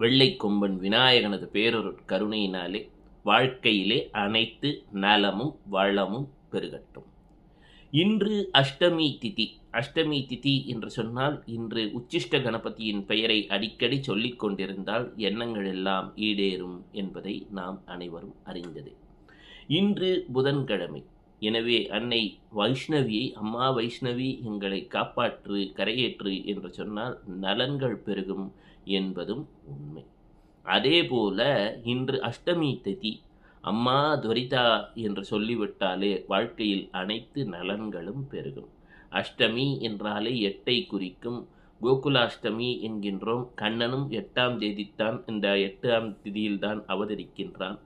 வெள்ளை கொம்பன் விநாயகனது பேரொரு கருணையினாலே வாழ்க்கையிலே அனைத்து நலமும் வளமும் பெருகட்டும். இன்று அஷ்டமி திதி. அஷ்டமி திதி என்று சொன்னால் இன்று உச்சிஷ்ட கணபதியின் பெயரை அடிக்கடி சொல்லிக் கொண்டிருந்தால் எண்ணங்கள் எல்லாம் ஈடேறும் என்பதை நாம் அனைவரும் அறிந்தது. இன்று புதன்கிழமை. எனவே அன்னை வைஷ்ணவியை அம்மா வைஷ்ணவி எங்களை காப்பாற்று கரையேற்று என்று சொன்னால் நலன்கள் பெருகும் என்பதும் உண்மை. அதேபோல இன்று அஷ்டமி திதி அம்மா துரிதா என்று சொல்லிவிட்டாலே வாழ்க்கையில் அனைத்து நலன்களும் பெருகும். அஷ்டமி என்றாலே எட்டை குறிக்கும். கோகுலாஷ்டமி என்கின்றோம். கண்ணனும் எட்டாம் தேதித்தான் இந்த எட்டாம் திதியில்தான் அவதரிக்கின்றான்.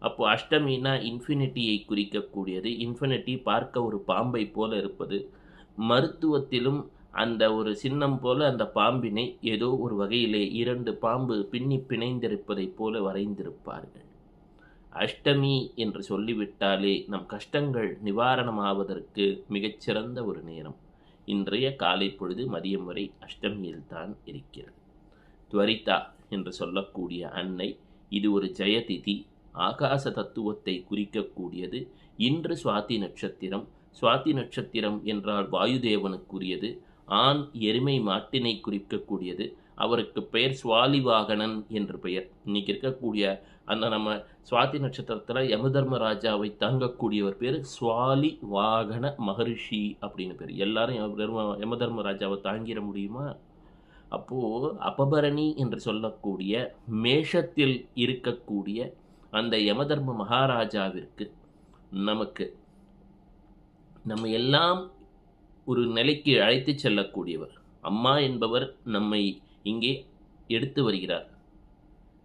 அப்போ அஷ்டமினா இன்ஃபினிட்டியை குறிக்கக்கூடியது. இன்ஃபினிட்டி பார்க்க ஒரு பாம்பை போல இருப்பது. மருத்துவத்திலும் அந்த ஒரு சின்னம் போல அந்த பாம்பினை ஏதோ ஒரு வகையிலே இரண்டு பாம்பு பின்னி பிணைந்திருப்பதைப் போல வரைந்திருப்பார்கள். அஷ்டமி என்று சொல்லிவிட்டாலே நம் கஷ்டங்கள் நிவாரணமாவதற்கு மிகச்சிறந்த ஒரு நேரம். இன்றைய காலை பொழுது மதியம் வரை அஷ்டமியில்தான் இருக்கிறது. துவரிதா என்று சொல்லக்கூடிய அன்னை இது ஒரு ஜெயதிதி ஆகாச தத்துவத்தை குறிக்கக்கூடியது. இன்று சுவாதி நட்சத்திரம். சுவாதி நட்சத்திரம் என்றால் வாயுதேவனுக்குரியது. ஆண் எருமை மாட்டினை குறிக்கக்கூடியது. அவருக்கு பெயர் சுவாலிவாகனன் என்று பெயர். இன்னைக்கு இருக்கக்கூடிய அந்த நம்ம சுவாதி நட்சத்திரத்தில் யமதர்மராஜாவை தாங்கக்கூடியவர் பேர் சுவாலி வாகன மகரிஷி அப்படின்னு பேர். எல்லாரும் யமதர்ம யமதர்மராஜாவை தாங்கிட முடியுமா? அப்போது அபபரணி என்று சொல்லக்கூடிய மேஷத்தில் இருக்கக்கூடிய அந்த யமதர்ம மகாராஜாவிற்கு நமக்கு நம்ம எல்லாம் ஒரு நிலைக்கு அழைத்து செல்லக்கூடியவர். அம்மா என்பவர் நம்மை இங்கே எடுத்து வருகிறார்.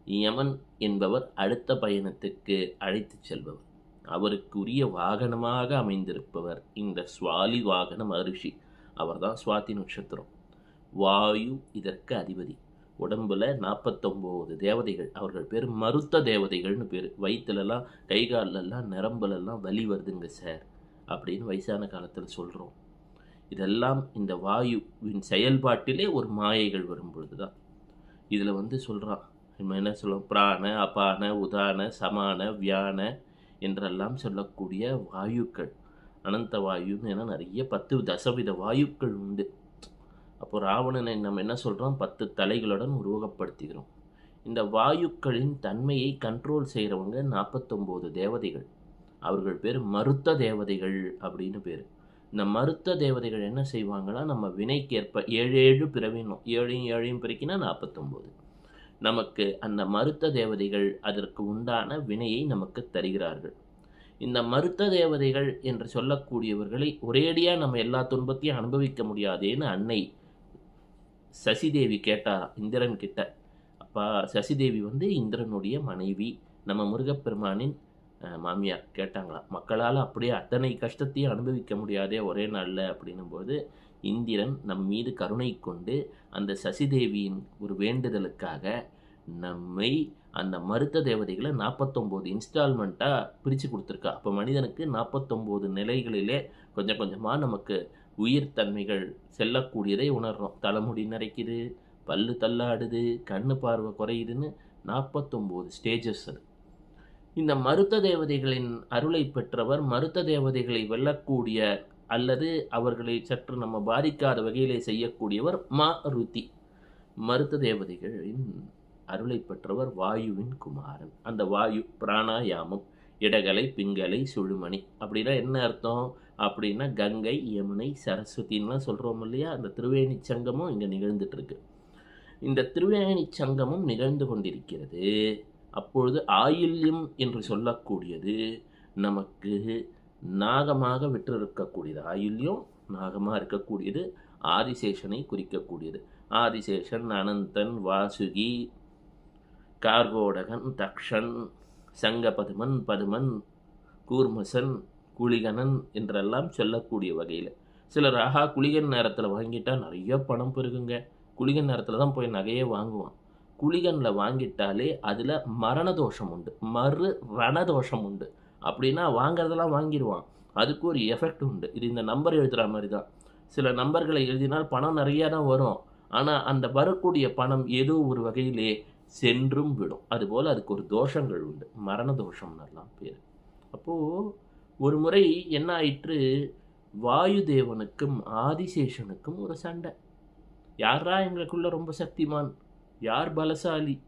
யமன் என்பவர் அடுத்த பயணத்துக்கு அழைத்து செல்பவர். அவருக்குரிய வாகனமாக அமைந்திருப்பவர் இந்த சுவாலி வாகன மகரிஷி அவர்தான் சுவாதி நட்சத்திரம். வாயு இதற்கு அதிபதி. உடம்புல நாற்பத்தொம்போது தேவதைகள் அவர்கள் பேர் மறுத்த தேவதைகள்னு பேர். வயிற்றுலலாம் கை காலிலெல்லாம் நரம்புலெல்லாம் வலி வருதுங்க சார் அப்படின்னு வயசான காலத்தில் சொல்கிறோம் இதெல்லாம் இந்த வாயுவின் செயல்பாட்டிலே ஒரு மாயைகள் வரும் பொழுது தான் இதில் வந்து சொல்கிறான் நம்ம என்ன சொல்லுவோம்? பிராண அபான உதான சமான வியான என்றெல்லாம் சொல்லக்கூடிய வாயுக்கள். அனந்த வாயுன்னு என நிறைய பத்து தசவித வாயுக்கள் உண்டு. அப்போ ராவணனை நம்ம என்ன சொல்கிறோம் பத்து தலைகளுடன் உருவகப்படுத்துகிறோம். இந்த வாயுக்களின் தன்மையை கண்ட்ரோல் செய்கிறவங்க நாற்பத்தொம்போது தேவதைகள். அவர்கள் பேர் மருத்த தேவதைகள் அப்படின்னு பேர். இந்த மருத்த தேவதைகள் என்ன செய்வாங்கன்னா நம்ம வினைக்கேற்ப ஏழு ஏழு பிறவினோம். ஏழையும் ஏழையும் பிறக்கினா நாற்பத்தொம்போது நமக்கு அந்த மருத்த தேவதைகள் அதற்கு உண்டான வினையை நமக்கு தருகிறார்கள். இந்த மருத்த தேவதைகள் என்று சொல்லக்கூடியவர்களை ஒரேடியாக நம்ம எல்லா துன்பத்தையும் அனுபவிக்க முடியாதேன்னு அன்னை சசிதேவி கேட்டாராம் இந்திரன் கிட்ட. அப்பா சசிதேவி வந்து இந்திரனுடைய மனைவி. நம்ம முருகப்பெருமானின் மாமியார் கேட்டாங்களாம் மக்களால் அப்படியே அத்தனை கஷ்டத்தையும் அனுபவிக்க முடியாதே ஒரே நாளில்? அப்படின்னும் போது இந்திரன் நம் மீது கருணை கொண்டு அந்த சசிதேவியின் ஒரு வேண்டுதலுக்காக நம்மை அந்த மருத்த தேவதைகளை நாற்பத்தொம்போது இன்ஸ்டால்மெண்ட்டாக பிரித்து கொடுத்துருக்கா. அப்போ மனிதனுக்கு நாற்பத்தொம்போது நிலைகளிலே கொஞ்சம் கொஞ்சமாக நமக்கு உயிர் தன்மைகள் செல்லக்கூடியதை உணர்றோம். தலைமுடி நரைக்குது பல்லு தள்ளாடுது கண்ணு பார்வை குறையுதுன்னு நாற்பத்தொம்போது ஸ்டேஜஸ் அது. இந்த மருத்த தேவதைகளின் அருளை பெற்றவர் மருத்த தேவதைகளை வெல்லக்கூடிய அல்லது அவர்களை சற்று நம்ம பாதிக்காத வகையிலே செய்யக்கூடியவர் மாருதி. மருத்த தேவதைகளின் அருளை பெற்றவர் வாயுவின் குமாரன். அந்த வாயு பிராணாயாமம் இடகலை பிங்கலை சுழுமணி அப்படின்னா என்ன அர்த்தம்? அப்படின்னா கங்கை யமுனை சரஸ்வதின்லாம் சொல்கிறோம் இல்லையா? அந்த திருவேணி சங்கமும் இங்கே நிகழ்ந்துட்டுருக்கு. இந்த திருவேணி சங்கமும் நிகழ்ந்து கொண்டிருக்கிறது. அப்பொழுது ஆயில்யம் என்று சொல்லக்கூடியது நமக்கு நாகமாக விற்றிருக்கக்கூடியது. ஆயுள்யம் நாகமாக இருக்கக்கூடியது ஆதிசேஷனை குறிக்கக்கூடியது. ஆதிசேஷன் அனந்தன் வாசுகி கார்கோடகன் தக்ஷன் சங்கபதுமன் பதுமன் கூர்மசன் குளிகனன் என்றெல்லாம் சொல்லக்கூடிய வகையில். சிலர் ஆஹா குளிகன் நேரத்தில் வாங்கிட்டா நிறைய பணம் பெருகுங்க. குளிகன் நேரத்தில் தான் போய் நகையே வாங்குவான். குளிகனில் வாங்கிட்டாலே அதில் மரண தோஷம் உண்டு. மறு ரணதோஷம் உண்டு. அப்படின்னா வாங்கிறதெல்லாம் வாங்கிடுவான் அதுக்கு ஒரு எஃபெக்ட் உண்டு. இது இந்த நம்பர் எழுதுகிற மாதிரி தான் சில நம்பர்களை எழுதினால் பணம் நிறையா தான் வரும். ஆனால் அந்த வரக்கூடிய பணம் ஏதோ ஒரு வகையிலே சென்றும் விடும். அதுபோல் அதுக்கு ஒரு தோஷங்கள் உண்டு. மரண தோஷம்னெல்லாம் பேர். அப்போது ஒரு முறை என்ன ஆயிற்று? வாயுதேவனுக்கும் ஆதிசேஷனுக்கும் ஒரு சண்டை. யாரா எங்களுக்குள்ள ரொம்ப சக்திமான்? யார் பலசாலி?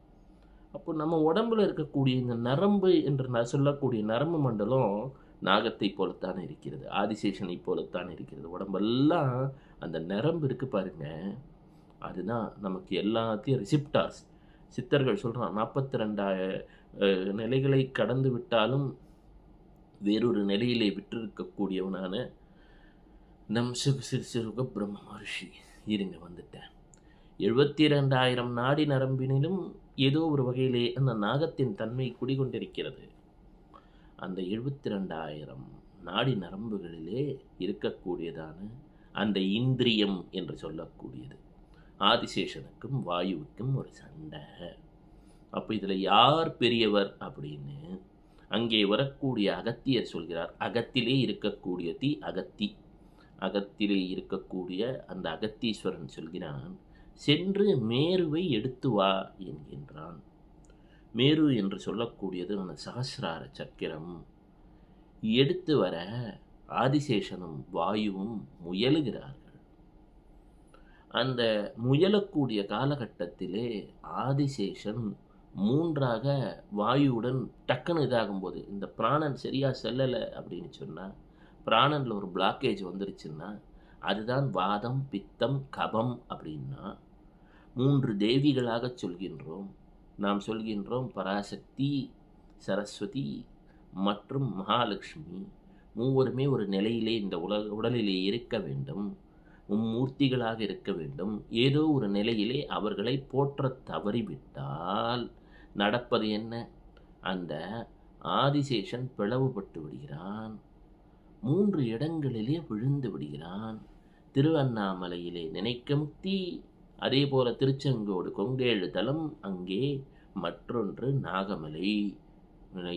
அப்போ நம்ம உடம்புல இருக்கக்கூடிய இந்த நரம்பு என்று நான் சொல்லக்கூடிய நரம்பு மண்டலம் நாகத்தை போலத்தான் இருக்கிறது. ஆதிசேஷனை போலத்தான் இருக்கிறது. உடம்பெல்லாம் அந்த நரம்பு இருக்குது பாருங்க. அதுதான் நமக்கு எல்லாத்தையும் ரிசிப்டார்ஸ் சித்தர்கள் சொல்கிறான் நாற்பத்தி ரெண்டாய நிலைகளை கடந்து விட்டாலும் வேறொரு நிலையிலே விட்டிருக்கக்கூடியவனான நம் சுக சிறு சிறுக பிரம்ம மகர்ஷி. இருங்க வந்துட்டேன். எழுபத்தி ரெண்டாயிரம் நாடி நரம்பினிலும் ஏதோ ஒரு வகையிலே அந்த நாகத்தின் தன்மை குடிகொண்டிருக்கிறது. அந்த எழுபத்தி ரெண்டாயிரம் நாடி நரம்புகளிலே இருக்கக்கூடியதான அந்த இந்திரியம் என்று சொல்லக்கூடியது. ஆதிசேஷனுக்கும் வாயுவுக்கும் ஒரு சண்டை. அப்போ இதில் யார் பெரியவர் அப்படின்னு அங்கே வரக்கூடிய அகத்தியர் சொல்கிறார். அகத்திலே இருக்கக்கூடிய தீ அகத்தி. அகத்திலே இருக்கக்கூடிய அந்த அகத்தீஸ்வரன் சொல்கிறான் சென்று மேருவை எடுத்து வா என்கின்றான். மேரு என்று சொல்லக்கூடியது அந்த சகசிரார சக்கரம். எடுத்து வர ஆதிசேஷனும் வாயுவும் முயலுகிறார்கள். அந்த முயலக்கூடிய காலகட்டத்திலே ஆதிசேஷன் மூன்றாக வாயுவுடன் டக்குன்னு இதாகும்போது இந்த பிராணன் சரியாக செல்லலை அப்படின்னு சொன்னால் பிராணனில் ஒரு பிளாக்கேஜ் வந்துருச்சுன்னா அதுதான் வாதம் பித்தம் கபம் அப்படின்னா மூன்று தேவிகளாக சொல்கின்றோம். நாம் சொல்கின்றோம் பராசக்தி சரஸ்வதி மற்றும் மகாலட்சுமி. மூவருமே ஒரு நிலையிலே இந்த உலக உடலிலே இருக்க வேண்டும். மும்மூர்த்திகளாக இருக்க வேண்டும். ஏதோ ஒரு நிலையிலே அவர்களை போற்ற தவறிவிட்டால் நடப்பது என்ன? அந்த ஆதிசேஷன் பிளவுபட்டு விடுகிறான். மூன்று இடங்களிலே விழுந்து விடுகிறான். திருவண்ணாமலையிலே நினைக்க முக்தி அதே போல திருச்செங்கோடு கொங்கேழு தலம் அங்கே மற்றொன்று நாகமலை.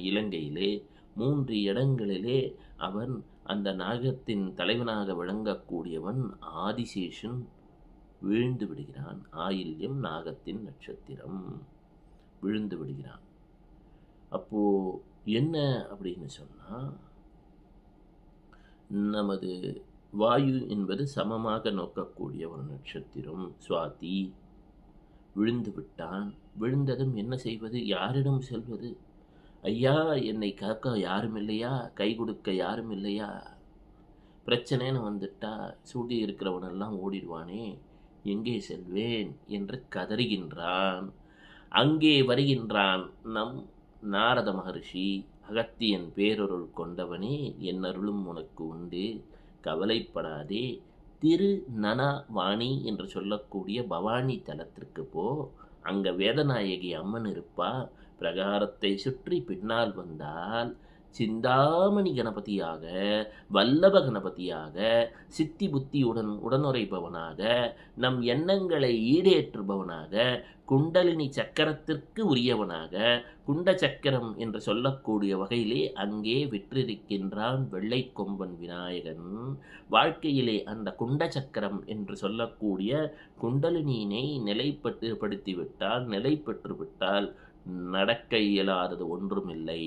இலங்கையிலே மூன்று இடங்களிலே அவன் அந்த நாகத்தின் தலைவனாக விளங்கக்கூடியவன் ஆதிசேஷன் வீழ்ந்து விடுகிறான். ஆயில்யம் நாகத்தின் நட்சத்திரம். விழுந்து விடுகிறான். அப்போது என்ன அப்படின்னு சொன்னால் நமது வாயு என்பது சமமாக நோக்கக்கூடிய ஒரு நட்சத்திரம். சுவாதி விழுந்து விட்டான். விழுந்ததும் என்ன செய்வது? யாரிடம் செல்வது? ஐயா என்னை காக்க யாரும் இல்லையா? கை கொடுக்க யாரும் இல்லையா? பிரச்சனைன்னு வந்துட்டா சூடி இருக்கிறவனெல்லாம் ஓடிடுவானே எங்கே செல்வேன்? என்று கதறுகின்றான். அங்கே வருகின்றான் நம் நாரத மகர்ஷி. அகத்தியன் பேரொருள் கொண்டவனே என் அருளும் உனக்கு உண்டு. கவலைப்படாதே. திரு நனா வாணி என்று சொல்லக்கூடிய பவானி தலத்திற்கு போ. அங்கே வேதநாயகி அம்மன் இருப்பா. பிரகாரத்தை சுற்றி பின்னால் வந்தால் சிந்தாமணி கணபதியாக வல்லப கணபதியாக சித்தி புத்தியுடன் உடனுரைபவனாக நம் எண்ணங்களை ஈடேற்றுபவனாக குண்டலினி சக்கரத்திற்கு உரியவனாக குண்ட சக்கரம் என்று சொல்லக்கூடிய வகையிலே அங்கே விற்றிருக்கின்றான் வெள்ளை கொம்பன் விநாயகன். வாழ்க்கையிலே அந்த குண்ட சக்கரம் என்று சொல்லக்கூடிய குண்டலினியினை நிலைப்பட்டு படுத்திவிட்டால் நிலை பெற்றுவிட்டால் நடக்க இயலாதது ஒன்றுமில்லை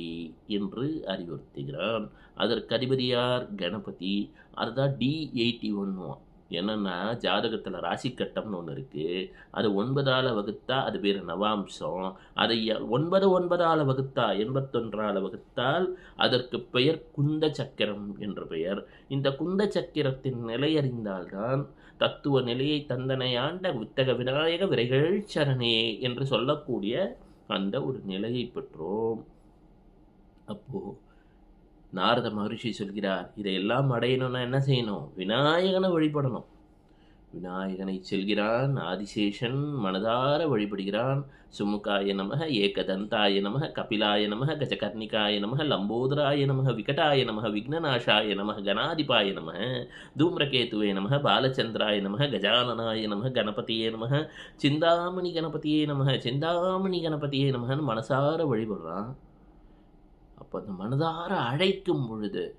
என்று அறிவுறுத்துகிறான். அதற்கு அதிபதியார் கணபதி. அதுதான் டி எயிட்டி ஒன்னுவான் என்னென்னா ஜாதகத்தில் ராசி கட்டம்னு ஒன்று இருக்குது அது ஒன்பதால் வகுத்தா அது பேர் நவாம்சம். அதை ஒன்பது ஒன்பதால் வகுத்தா எண்பத்தொன்றால் வகுத்தால் அதற்கு பெயர் குந்த சக்கரம் என்ற பெயர். இந்த குந்த சக்கரத்தின் நிலையறிந்தால்தான் தத்துவ நிலையை தந்தனையாண்ட வித்தக விநாயக விரைகள் சரணே என்று சொல்லக்கூடிய அந்த ஒரு நிலையை பெற்றோம். அப்போது நாரத மகரிஷி சொல்கிறார் இதையெல்லாம் அடையணும்னா என்ன செய்யணும்? விநாயகனை வழிபடணும். விநாயகனை செல்கிறான் ஆதிசேஷன் மனதார வழிபடுகிறான். சுமுகாய நமக ஏகதந்தாய நமக கபிலாய நமக கஜகர்ணிகாய நமக லம்போதராய நமக விகடாய நமக விக்னநாசாய நமக கணாதிபாய நமக தூம்ரகேத்துவே நமக பாலச்சந்திராய நமக கஜானனாய நமக கணபதியே நமக சிந்தாமணி கணபதியே நமக சிந்தாமணி கணபதியே நமகன்னு மனசார வழிபடுறான். அப்போ அந்த மனதார அழைக்கும் பொழுது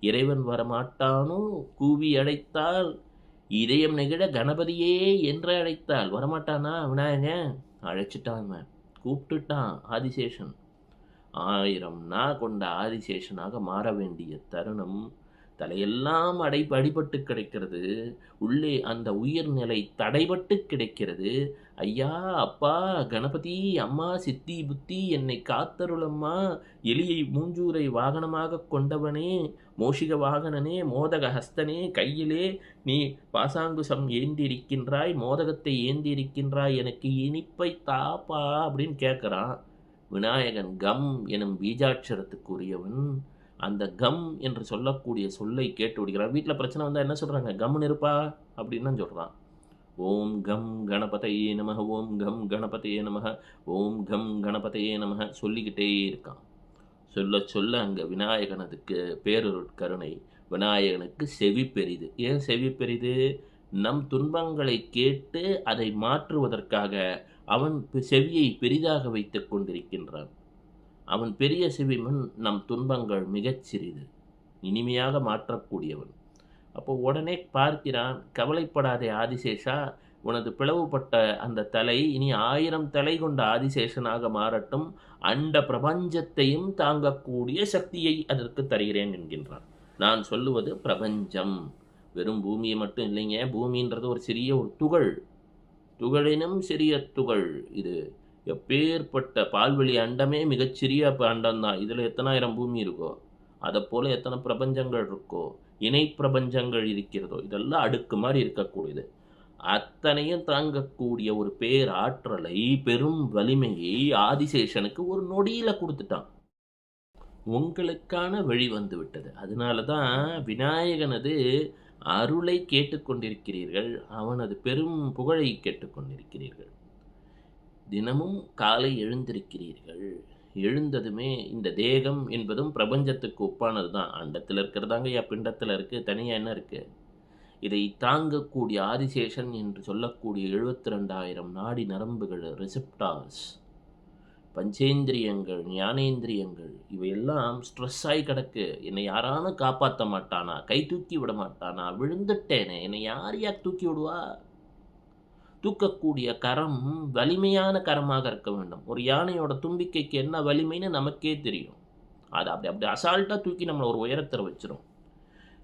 இறைவன் வரமாட்டானோ? கூவி அழைத்தால் இதயம் நெகிழ கணபதியே என்று அழைத்தால் வரமாட்டானா? விநாயகன்? அழைச்சிட்டான் கூப்பிட்டுட்டான் ஆதிசேஷன். ஆயிரம் நா கொண்ட ஆதிசேஷனாக மாற வேண்டிய தருணம் தலையெல்லாம் அடை அடிபட்டு கிடைக்கிறது. உள்ளே அந்த உயிர்நிலை தடைபட்டு கிடைக்கிறது. ஐயா அப்பா கணபதி அம்மா சித்தி புத்தி என்னை காத்தருளம்மா. எலியை மூஞ்சூரை வாகனமாக கொண்டவனே மோஷிக வாகனனே மோதக ஹஸ்தனே கையிலே நீ பாசாங்குசம் ஏந்தியிருக்கின்றாய் மோதகத்தை ஏந்தியிருக்கின்றாய் எனக்கு இனிப்பை தாப்பா அப்படின்னு கேட்குறான் விநாயகன் கம் எனும் பீஜாட்சரத்துக்குரியவன். அந்த கம் என்று சொல்லக்கூடிய சொல்லை கேட்டு விடுகிறான் வீட்டில் பிரச்சனை வந்தால் என்ன சொல்கிறாங்க கம்னு இருப்பா அப்படின்னு தான் சொல்கிறான் ஓம் கம் கணபதையே நம ஓம் கம் கணபதையே நம ஓம் கம் கணபதையே நமக சொல்லிக்கிட்டே இருக்கான். சொல்ல சொல்ல அங்கே விநாயகனதுக்கு பேரொருட்கருணை விநாயகனுக்கு செவி பெரிது ஏன் செவி பெரிது நம் துன்பங்களை கேட்டு அதை மாற்றுவதற்காக அவன் செவியை பெரிதாக வைத்து கொண்டிருக்கின்றான். அவன் பெரிய செவிமன் நம் துன்பங்கள் மிகச் சிறிது. இனிமையாக மாற்றக்கூடியவன். அப்போ உடனே பார்க்கிறான் கவலைப்படாதே ஆதிசேஷா உனது பிளவுபட்ட அந்த தலை இனி ஆயிரம் தலை கொண்ட ஆதிசேஷனாக மாறட்டும். அண்ட பிரபஞ்சத்தையும் தாங்கக்கூடிய சக்தியை அதற்கு தருகிறேன் என்கின்றான். நான் சொல்லுவது பிரபஞ்சம். வெறும் பூமியை மட்டும் இல்லைங்க. பூமின்றது ஒரு சிறிய ஒரு துகள். துகளினும் சிறிய துகள். இது எப்பேற்பட்ட பால்வெளி அண்டமே மிகச்சிறிய அண்டம் தான் இதில் எத்தனாயிரம் பூமி இருக்கோ அதை போல் எத்தனை பிரபஞ்சங்கள் இருக்கோ இணை பிரபஞ்சங்கள் இருக்கிறதோ இதெல்லாம் அடுக்கு மாதிரி இருக்கக்கூடியது. அத்தனையும் தாங்கக்கூடிய ஒரு பேர் ஆற்றலை பெரும் வலிமையை ஆதிசேஷனுக்கு ஒரு நொடியில் கொடுத்துட்டான். உங்களுக்கான வழி வந்து விட்டது. அதனால தான் விநாயகனது அருளை கேட்டுக்கொண்டிருக்கிறீர்கள் அவனது பெரும் புகழை கேட்டுக்கொண்டிருக்கிறீர்கள். தினமும் காலை எழுந்திருக்கிறீர்கள். எழுந்ததுமே இந்த தேகம் என்பதும் பிரபஞ்சத்துக்கு ஒப்பானது தான் அண்டத்தில் இருக்கிறதாங்க யா பிண்டத்தில் இருக்குது தனியாக என்ன இருக்குது இதை தாங்கக்கூடிய ஆதிசேஷன் என்று சொல்லக்கூடிய எழுபத்தி ரெண்டாயிரம் நாடி நரம்புகள் ரிசெப்டார்ஸ் பஞ்சேந்திரியங்கள் ஞானேந்திரியங்கள் இவையெல்லாம் ஸ்ட்ரெஸ் ஆகி கிடக்கு. என்னை யாரானும் காப்பாற்ற மாட்டானா? கை தூக்கி விட மாட்டானா? விழுந்துட்டேனே. என்னை யார் யார் தூக்கி விடுவா? தூக்கக்கூடிய கரம் வலிமையான கரமாக இருக்க வேண்டும். ஒரு யானையோட தும்பிக்கைக்கு என்ன வலிமைன்னு நமக்கே தெரியும். அதை அப்படி அப்படி அசால்ட்டாக தூக்கி நம்மளை ஒரு உயரத்தில் வச்சிரும்.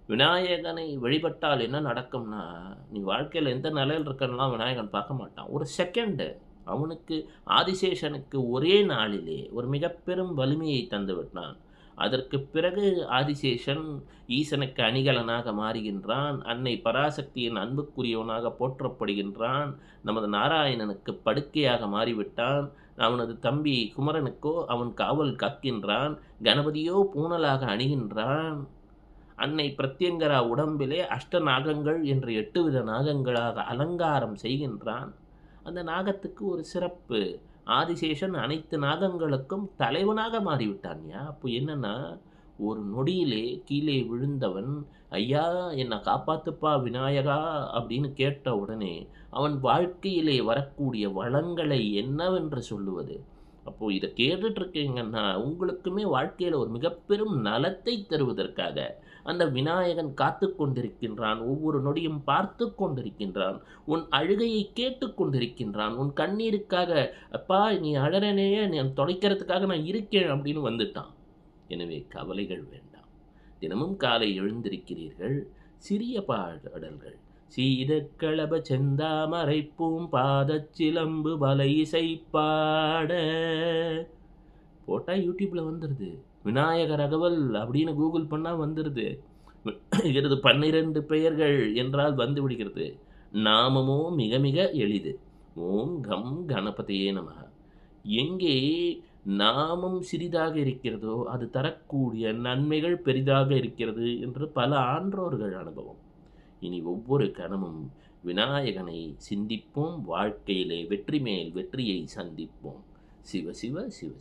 விநாயகனை வழிபட்டால் என்ன நடக்கும்னா நீ வாழ்க்கையில் எந்த நிலையில் இருக்கன்னா விநாயகன் பார்க்க மாட்டான். ஒரு செகண்டு அவனுக்கு ஆதிசேஷனுக்கு ஒரே நாளிலே ஒரு மிக பெரும் வலிமையை தந்து விட்டான் அதற்கு பிறகு ஆதிசேஷன் ஈசனுக்கு அணிகலனாக மாறுகின்றான். அன்னை பராசக்தியின் அன்புக்குரியவனாக போற்றப்படுகின்றான். நமது நாராயணனுக்கு படுக்கையாக மாறிவிட்டான். அவனது தம்பி குமரனுக்கோ அவன் காவல் காக்கின்றான். கணபதியோ பூனலாக அணிகின்றான். அன்னை பிரத்யங்கரா உடம்பிலே அஷ்ட நாகங்கள் என்று எட்டு வித நாகங்களாக அலங்காரம் செய்கின்றான். அந்த நாகத்துக்கு ஒரு சிறப்பு. ஆதிசேஷன் அனைத்து நாகங்களுக்கும் தலைவனாக மாறிவிட்டான்யா. அப்போ என்னென்னா ஒரு நொடியிலே கீழே விழுந்தவன் ஐயா என்னை காப்பாத்துப்பா விநாயகா அப்படின்னு கேட்ட உடனே அவன் வாழ்க்கையிலே வரக்கூடிய வளங்களை என்னவென்று சொல்லுவது? அப்போது இதை கேட்டுட்ருக்கீங்கன்னா உங்களுக்குமே வாழ்க்கையில் ஒரு மிகப்பெரும் நலத்தை தருவதற்காக அந்த விநாயகன் காத்து கொண்டிருக்கின்றான் ஒவ்வொரு நொடியும் பார்த்து கொண்டிருக்கின்றான் உன் அழுகையை கேட்டு கொண்டிருக்கின்றான் உன் கண்ணீருக்காக அப்பா நீ அழறனேயே நான் தொலைக்கிறதுக்காக நான் இருக்கேன் அப்படின்னு வந்துட்டான். எனவே கவலைகள் வேண்டாம். தினமும் காலை எழுந்திருக்கிறீர்கள் சிறிய பாடல்கள் சீதக்களப செந்தாமரை பாதச்சிலம்பு வலை இசைப்பாட போட்டால் யூடியூப்பில் வந்துடுது விநாயகர் அகவல் அப்படின்னு கூகுள் பண்ணால் வந்துடுது இருக்கிறது பன்னிரண்டு பெயர்கள் என்றால் வந்து விடுகிறது. நாமமோ மிக மிக எளிது. ஓம் கம் கணபதியே நம எங்கே நாமம் சிறிதாக இருக்கிறதோ அது தரக்கூடிய நன்மைகள் பெரிதாக இருக்கிறது என்று பல ஆன்றோர்கள் அனுபவம். இனி ஒவ்வொரு கணமும் விநாயகனை சிந்திப்போம் வாழ்க்கையிலே வெற்றி மேல் வெற்றியை சந்திப்போம். சிவ சிவ சிவ